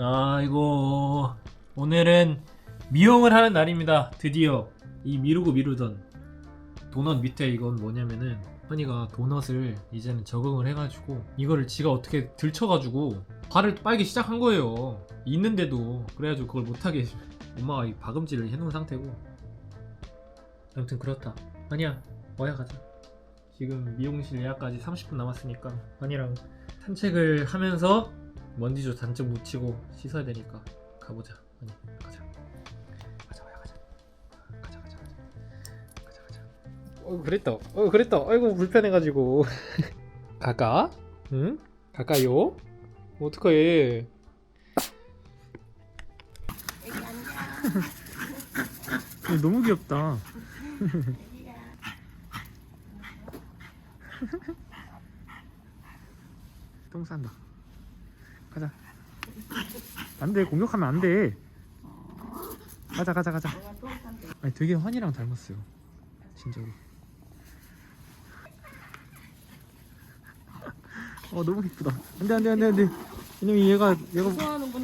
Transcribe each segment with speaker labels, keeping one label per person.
Speaker 1: 아이고 오늘은 미용을 하는 날입니다. 드디어 이 미루고 미루던 도넛 밑에 이건 뭐냐면은 허니가 도넛을 이제는 적응을 해가지고 이거를 지가 어떻게 들쳐가지고 발을 빨기 시작한 거예요. 있는데도 그래가지고 그걸 못하게 엄마가 이 박음질을 해놓은 상태고 아무튼 그렇다. 아니야 와야 가자. 지금 미용실 예약까지 30분 남았으니까 허니랑 산책을 하면서 먼지도 잔뜩 묻히고 씻어야 되니까 가보자. 아니 가자. 가자 가자. 가자 가자 가자. 가자 가자. 어 그랬다. 어 그랬다. 아이고 불편해가지고. 가까? 응? 가까요? 어떡해? 너무 귀엽다. 똥 싼다. 가자. 안 돼. 공격하면 안 돼. 가자, 가자, 가자. 아니, 되게 환이랑 닮았어요. 진짜로. 어, 너무 기쁘다. 안 돼, 안 돼, 안 돼, 안 돼. 왜냐면 얘가, 얘가.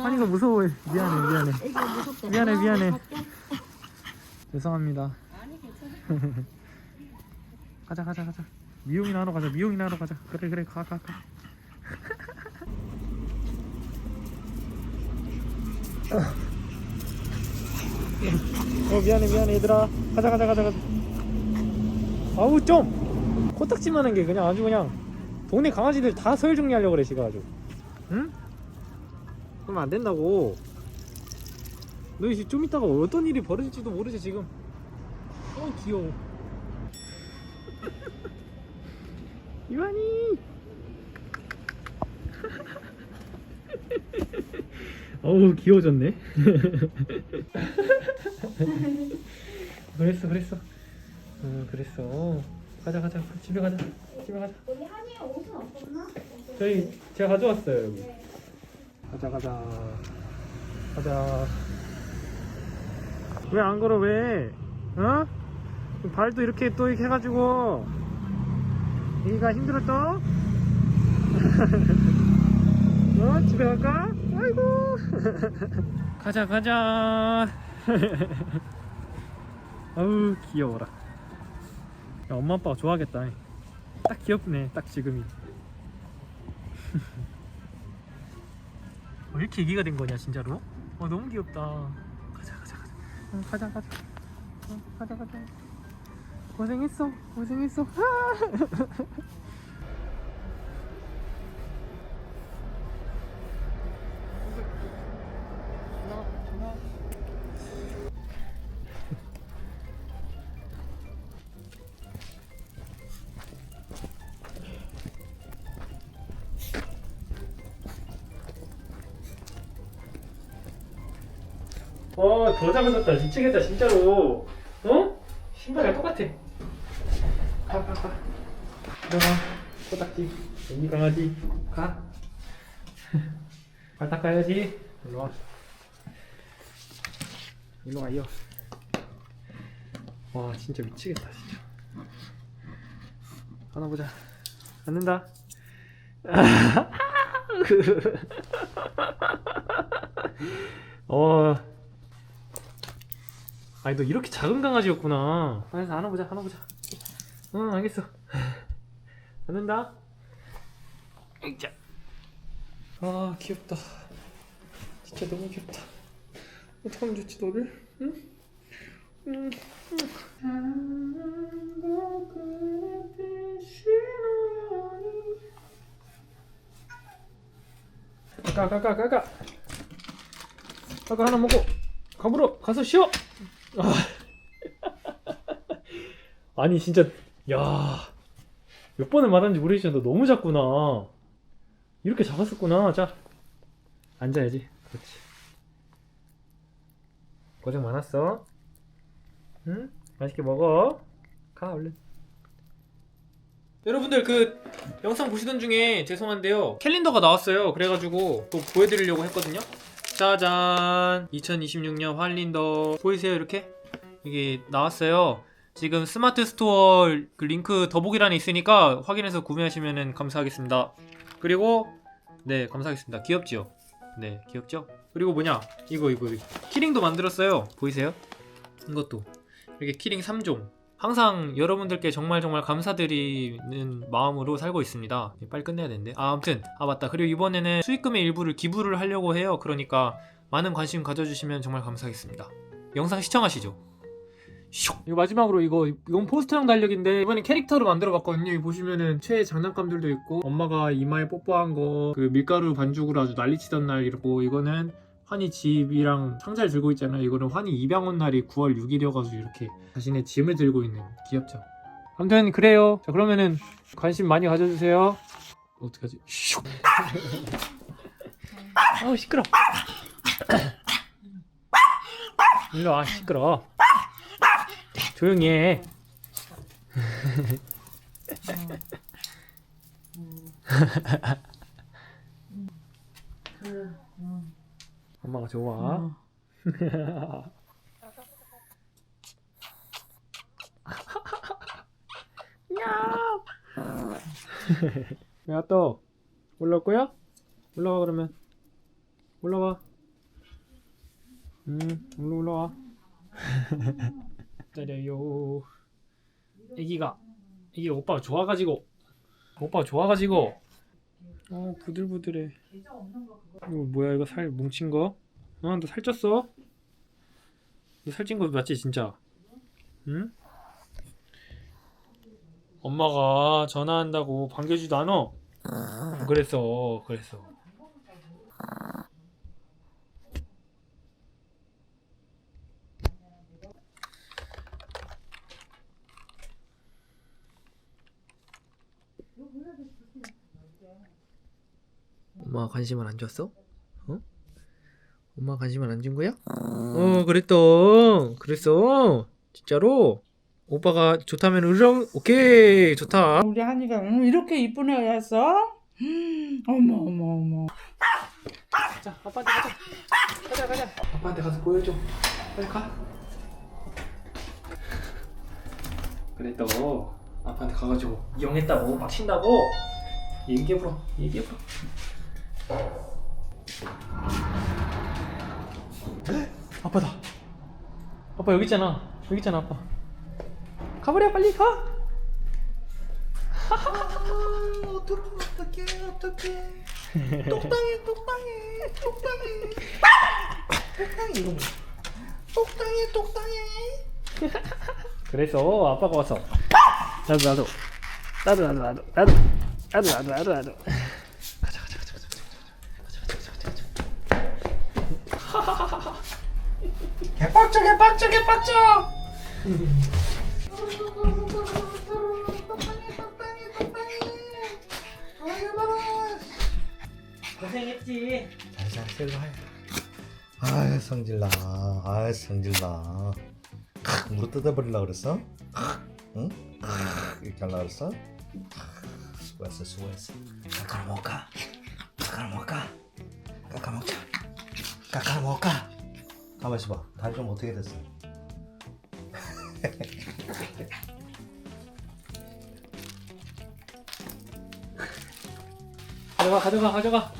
Speaker 1: 환이가 무서워해. 미안해, 미안해.
Speaker 2: 애기가.
Speaker 1: 미안해, 미안해. 죄송합니다.
Speaker 2: 아니 괜찮아.
Speaker 1: 가자, 가자, 가자. 미용이나 하러 가자, 미용이나 하러 가자. 그래, 그래, 가, 가, 가. 어 미안해 미안해 얘들아. 가자 가자 가자 가자. 아우 좀! 코딱지만 한 게 그냥 아주 그냥 동네 강아지들 다 서열 정리하려고 그래 지가 아주. 응? 그러면 안 된다고. 너 이제 좀 이따가 어떤 일이 벌어질지도 모르지 지금. 어 귀여워. 이완이 어우 귀여워졌네. 그랬어 그랬어. 어 그랬어. 가자 가자. 집에 가자. 집에 가자.
Speaker 2: 여기 한이에 옷은 없었나?
Speaker 1: 저희 제가 가져왔어요 여기. 가자 가자. 가자. 왜 안 걸어 왜? 어? 발도 이렇게 또 이렇게 해가지고. 여기가 힘들었어? 어? 집에 갈까? 아이고. 가자 가자. 아우 귀여워라. 야, 엄마 아빠가 좋아하겠다. 딱 귀엽네 딱 지금이. 왜 이렇게 얘기가 된 거냐 진짜로? 어 너무 귀엽다. 가자 가자 가자. 어, 가자 가자. 어, 가자 가자. 고생했어 고생했어 어, 더 작아졌다. 미치겠다, 진짜로. 어? 신발이랑 똑같아. 가, 가, 가. 들어가. 코딱지. 여기 강아지. 가. 발 닦아야지. 일로 와. 일로 와, 이어. 와, 진짜 미치겠다, 진짜. 하나 보자. 앉는다. 어. 아니 너 이렇게 작은 강아지였구나. 알았어 안아보자 안아보자. 응 알겠어. 안는다. 자. 아 귀엽다. 진짜 너무 귀엽다. 어떡하면 좋지 너를? 응? 응. 가가가가가 가. 아까 하나 먹고 가보러 가서 쉬어. 아. 아니 진짜 야. 몇 번을 말하는지 모르겠지만 너 너무 작구나. 이렇게 작았었구나. 자. 앉아야지. 그렇지. 고생 많았어. 응? 맛있게 먹어. 가 얼른. 여러분들 그 영상 보시던 중에 죄송한데요 캘린더가 나왔어요 그래가지고 또 보여드리려고 했거든요 짜잔. 2026년 활린더. 보이세요 이렇게? 이게 나왔어요. 지금 스마트 스토어 그 링크 더보기란에 있으니까 확인해서 구매하시면 감사하겠습니다. 그리고 네 감사하겠습니다. 귀엽지요 네 귀엽죠? 그리고 뭐냐? 이거 이거 이거. 키링도 만들었어요. 보이세요? 이것도. 이렇게 키링 3종 항상 여러분들께 정말 정말 감사드리는 마음으로 살고 있습니다. 빨리 끝내야 되는데. 아 아무튼. 아 맞다. 그리고 이번에는 수익금의 일부를 기부를 하려고 해요. 그러니까 많은 관심 가져주시면 정말 감사하겠습니다. 영상 시청하시죠. 슉! 이거 마지막으로 이거 이건 포스터형 달력인데 이번에 캐릭터로 만들어 봤거든요. 여기 보시면은 최애 장난감들도 있고 엄마가 이마에 뽀뽀한 거 그 밀가루 반죽으로 아주 난리치던 날 이러고 이거는 환희 집이랑 상자를 들고 있잖아요. 이거는 환희 입양 온 날이 9월 6일이어가지고 이렇게 자신의 짐을 들고 있는 귀엽죠. 아무튼 그래요. 자 그러면은 관심 많이 가져주세요. 어떡하지? 슉! 아우 시끄러. 일로 와 시끄러. 조용히 해. 엄마가 좋아. 야또 올라올 거야? 올라와 그러면 올라와. 음 올라 올라와. 기다려요. 애기가 이게 오빠가 좋아가지고 오빠가 좋아가지고 어 부들부들해. 이거 뭐야 이거 살 뭉친 거? 어, 너 살쪘어? 너 살찐 거 맞지 진짜? 응? 엄마가 전화한다고 반겨주지도 않아. 그랬어, 그랬어. 엄마 관심을 안 줬어? 어? 엄마 관심을 안준 거야? 어. 그랬어. 그랬어. 진짜로? 오빠가 좋다면 으렁 오케이 좋다.
Speaker 3: 우리 한이가 응, 이렇게 이쁜 애였어? 음, 어머 어머 어머.
Speaker 1: 자 아빠한테 가자. 가자 가자. 아빠한테 가서 보여줘. 빨리 가. 그래 또 아빠한테 가가지고 이용했다고 막 친다고? 얘기해봐 얘기해봐 아빠다. 아빠 여기 있잖아. 여기 있잖아 아빠. 가버려 빨리 가.
Speaker 4: 어떡해 어떡해 어떡해. 똑당해 똑당해 똑당해. 똑당해 이거 뭐 똑당해 똑당해.
Speaker 1: 그래서 아빠가 와서 나도 나도 나도. 나도 나도 나도. 나도 나도 나도 나도
Speaker 4: 개빡쳐 개빡쳐
Speaker 1: 고생했지
Speaker 4: 잘잘 일로 해 아유 성질나 아유 성질나 크, 무릎 뜯어버리려 그랬어? 크, 응? 크, 이렇게 하려고 그랬어? 크, 수고했어 수고했어 까까를 먹을까? 까까를 먹을까? 까까 먹자 까까를 먹을까? 가만 있어봐 다리 좀 어떻게 됐어?
Speaker 1: 가져가 가져가 가져가.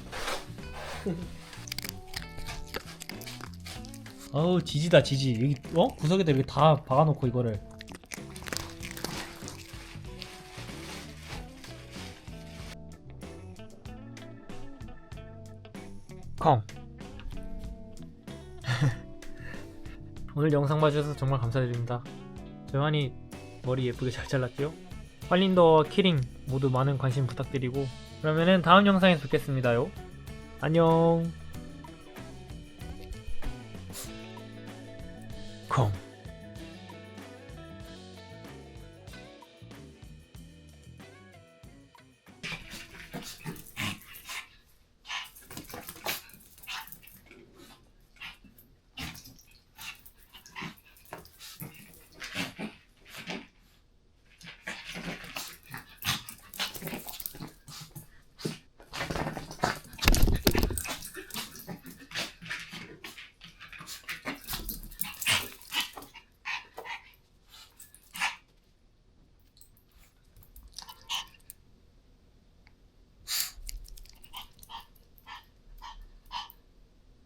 Speaker 1: 어우 지지다 지지. 여기 어? 구석에다 이렇게 다 박아놓고 이거를. 콩 오늘 영상 봐주셔서 정말 감사드립니다 조한이 머리 예쁘게 잘 잘랐죠? 팔린더와 키링 모두 많은 관심 부탁드리고 그러면은 다음 영상에서 뵙겠습니다요. 안녕.